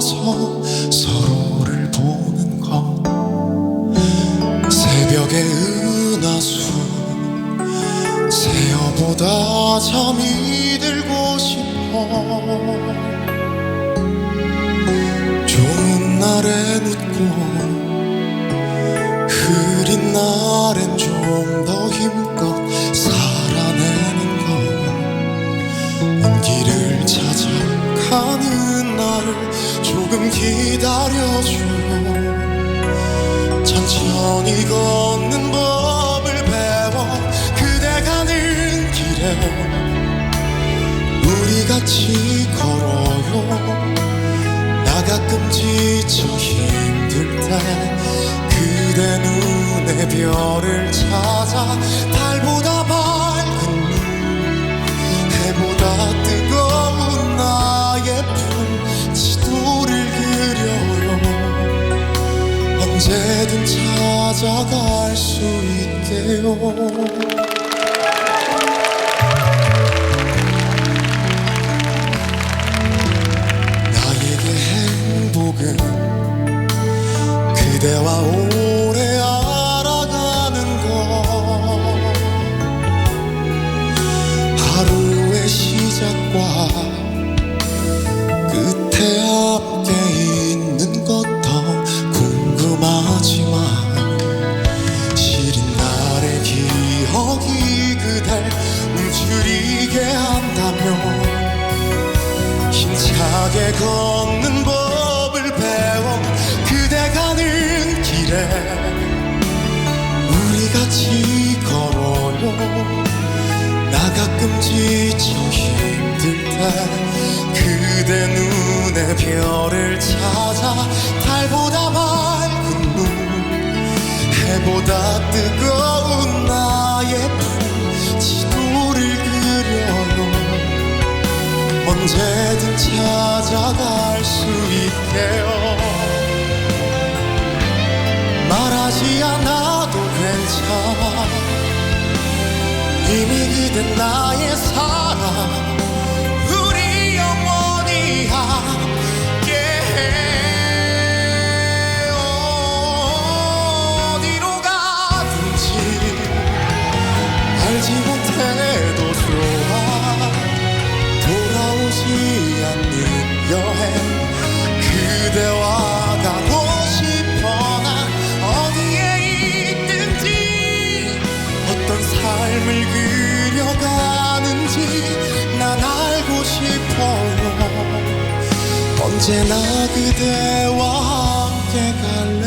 모여서 서로를 보는 것. 새벽의 은하수 새어보다 잠이 들고 싶어. 좋은 날에 기다려줘. 천천히 걷는 법을 배워 그대 가는 길에 우리 같이 걸어요. 나 가끔 지쳐 힘들 때 그대 눈에 별을 언제든 찾아갈 수 있게요. 나에게 행복은 그대와 오래 알아가는 것. 하루의 시작과 움츠리게 한다면 힘차게 걷는 법을 배워 그대 가는 길에 우리 같이 걸어요. 나 가끔 지쳐 힘들 때 그대 눈에 별을 찾아 달보다 밝은 눈 해보다 뜨거운 언제든 찾아갈 수 있게요. 말하지 않아도 괜찮아. 이미 그댄 나의 사랑 언제나 그대와 함께 갈래